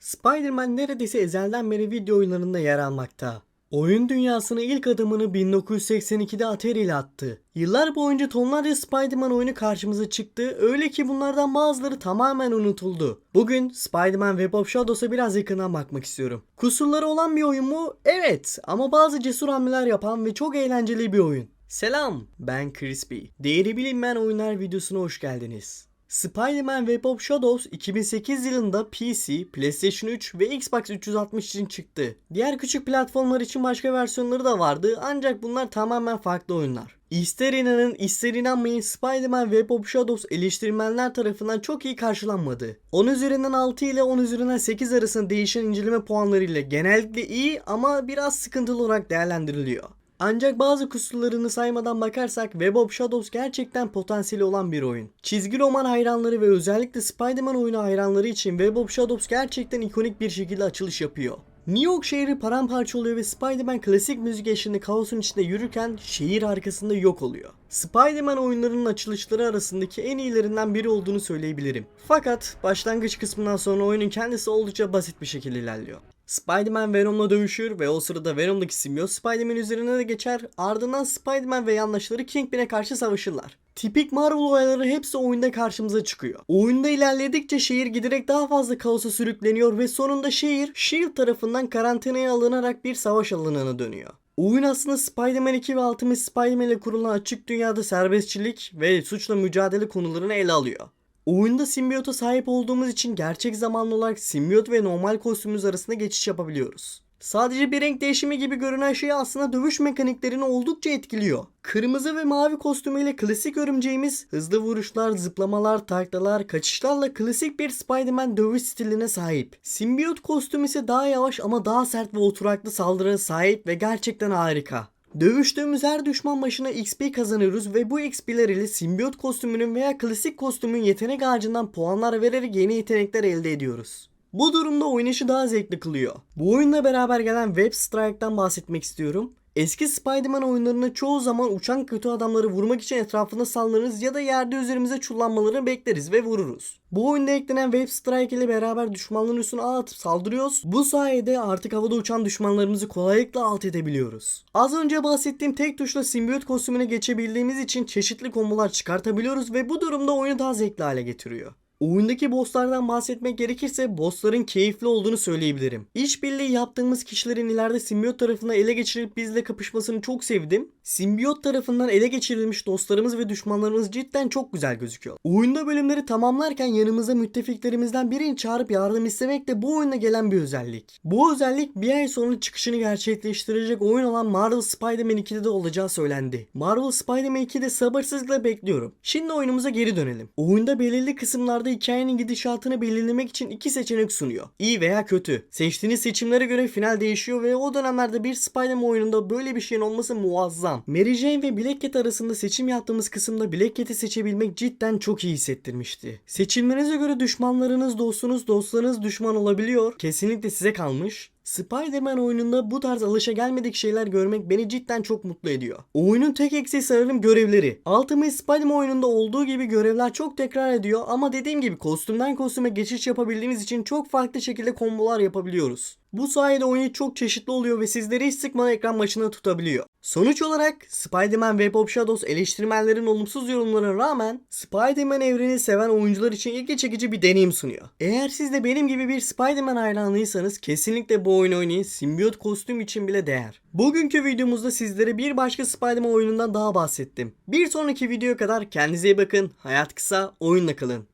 Spider-Man neredeyse ezelden beri video oyunlarında yer almakta. Oyun dünyasına ilk adımını 1982'de Atari ile attı. Yıllar boyunca tonlarca Spider-Man oyunu karşımıza çıktı, öyle ki bunlardan bazıları tamamen unutuldu. Bugün Spider-Man Web of Shadows'a biraz yakından bakmak istiyorum. Kusurları olan bir oyun mu? Evet, ama bazı cesur hamleler yapan ve çok eğlenceli bir oyun. Selam, ben Crispy. Değeri bilinmeyen oyunlar videosuna hoş geldiniz. Spider-Man Web of Shadows 2008 yılında PC, PlayStation 3 ve Xbox 360 için çıktı. Diğer küçük platformlar için başka versiyonları da vardı ancak bunlar tamamen farklı oyunlar. İster inanın ister inanmayın Spider-Man Web of Shadows eleştirmenler tarafından çok iyi karşılanmadı. 10 üzerinden 6 ile 10 üzerinden 8 arasında değişen inceleme puanlarıyla genellikle iyi ama biraz sıkıntılı olarak değerlendiriliyor. Ancak bazı kusurlarını saymadan bakarsak Web of Shadows gerçekten potansiyeli olan bir oyun. Çizgi roman hayranları ve özellikle Spider-Man oyunu hayranları için Web of Shadows gerçekten ikonik bir şekilde açılış yapıyor. New York şehri paramparça oluyor ve Spider-Man klasik müzik eşliğinde kaosun içinde yürürken şehir arkasında yok oluyor. Spider-Man oyunlarının açılışları arasındaki en iyilerinden biri olduğunu söyleyebilirim. Fakat başlangıç kısmından sonra oyunun kendisi oldukça basit bir şekilde ilerliyor. Spider-Man Venom'la dövüşür ve o sırada Venom'daki simbiyot Spider-Man üzerine de geçer. Ardından Spider-Man ve yandaşları Kingpin'e karşı savaşırlar. Tipik Marvel olayları hepsi oyunda karşımıza çıkıyor. Oyunda ilerledikçe şehir giderek daha fazla kaosa sürükleniyor ve sonunda şehir SHIELD tarafından karantinaya alınarak bir savaş alanına dönüyor. Oyun aslında Spider-Man 2 ve Ultimate Spider-Man ile kurulan açık dünyada serbestçilik ve suçla mücadele konularını ele alıyor. Oyunda simbiyota sahip olduğumuz için gerçek zamanlı olarak simbiyot ve normal kostümümüz arasında geçiş yapabiliyoruz. Sadece bir renk değişimi gibi görünen şey aslında dövüş mekaniklerini oldukça etkiliyor. Kırmızı ve mavi kostümüyle klasik örümceğimiz hızlı vuruşlar, zıplamalar, taklalar, kaçışlarla klasik bir Spider-Man dövüş stiline sahip. Simbiyot kostüm ise daha yavaş ama daha sert ve oturaklı saldırıya sahip ve gerçekten harika. Dövüştüğümüz her düşman başına XP kazanıyoruz ve bu XP'ler ile simbiyot kostümünün veya klasik kostümün yetenek ağacından puanlar vererek yeni yetenekler elde ediyoruz. Bu durumda oynayışı daha zevkli kılıyor. Bu oyunla beraber gelen Web Strike'dan bahsetmek istiyorum. Eski Spider-Man oyunlarında çoğu zaman uçan kötü adamları vurmak için etrafında sallanırız ya da yerde üzerimize çullanmalarını bekleriz ve vururuz. Bu oyunda eklenen Wave Strike ile beraber düşmanların üstüne ağ atıp saldırıyoruz. Bu sayede artık havada uçan düşmanlarımızı kolaylıkla alt edebiliyoruz. Az önce bahsettiğim tek tuşla simbiyot kostümüne geçebildiğimiz için çeşitli kombolar çıkartabiliyoruz ve bu durumda oyunu daha zevkli hale getiriyor. Oyundaki bosslardan bahsetmek gerekirse bossların keyifli olduğunu söyleyebilirim. İşbirliği yaptığımız kişilerin ileride simbiyot tarafından ele geçirilip bizle kapışmasını çok sevdim. Simbiyot tarafından ele geçirilmiş dostlarımız ve düşmanlarımız cidden çok güzel gözüküyor. Oyunda bölümleri tamamlarken yanımıza müttefiklerimizden birini çağırıp yardım istemek de bu oyuna gelen bir özellik. Bu özellik bir ay sonra çıkışını gerçekleştirecek oyun olan Marvel Spider-Man 2'de de olacağı söylendi. Marvel Spider-Man 2'de sabırsızlıkla bekliyorum. Şimdi oyunumuza geri dönelim. Oyunda belirli kısımlarda hikayenin gidişatını belirlemek için iki seçenek sunuyor. İyi veya kötü. Seçtiğiniz seçimlere göre final değişiyor ve o dönemlerde bir Spider-Man oyununda böyle bir şeyin olması muazzam. Mary Jane ve Black Cat arasında seçim yaptığımız kısımda Black Cat'i seçebilmek cidden çok iyi hissettirmişti. Seçimlerinize göre düşmanlarınız dostunuz, dostlarınız düşman olabiliyor. Kesinlikle size kalmış. Spider-Man oyununda bu tarz alışagelmedik şeyler görmek beni cidden çok mutlu ediyor. Oyunun tek eksiği sanırım görevleri. Ultimate Spider-Man oyununda olduğu gibi görevler çok tekrar ediyor ama dediğim gibi kostümden kostüme geçiş yapabildiğimiz için çok farklı şekilde kombolar yapabiliyoruz. Bu sayede oyun çok çeşitli oluyor ve sizleri hiç sıkmadan ekran başında tutabiliyor. Sonuç olarak Spider-Man Web of Shadows eleştirmenlerin olumsuz yorumlarına rağmen Spider-Man evreni seven oyuncular için ilgi çekici bir deneyim sunuyor. Eğer siz de benim gibi bir Spider-Man hayranıysanız kesinlikle bu oyunu oynayın simbiyot kostüm için bile değer. Bugünkü videomuzda sizlere bir başka Spider-Man oyunundan daha bahsettim. Bir sonraki videoya kadar kendinize iyi bakın, hayat kısa, oyunla kalın.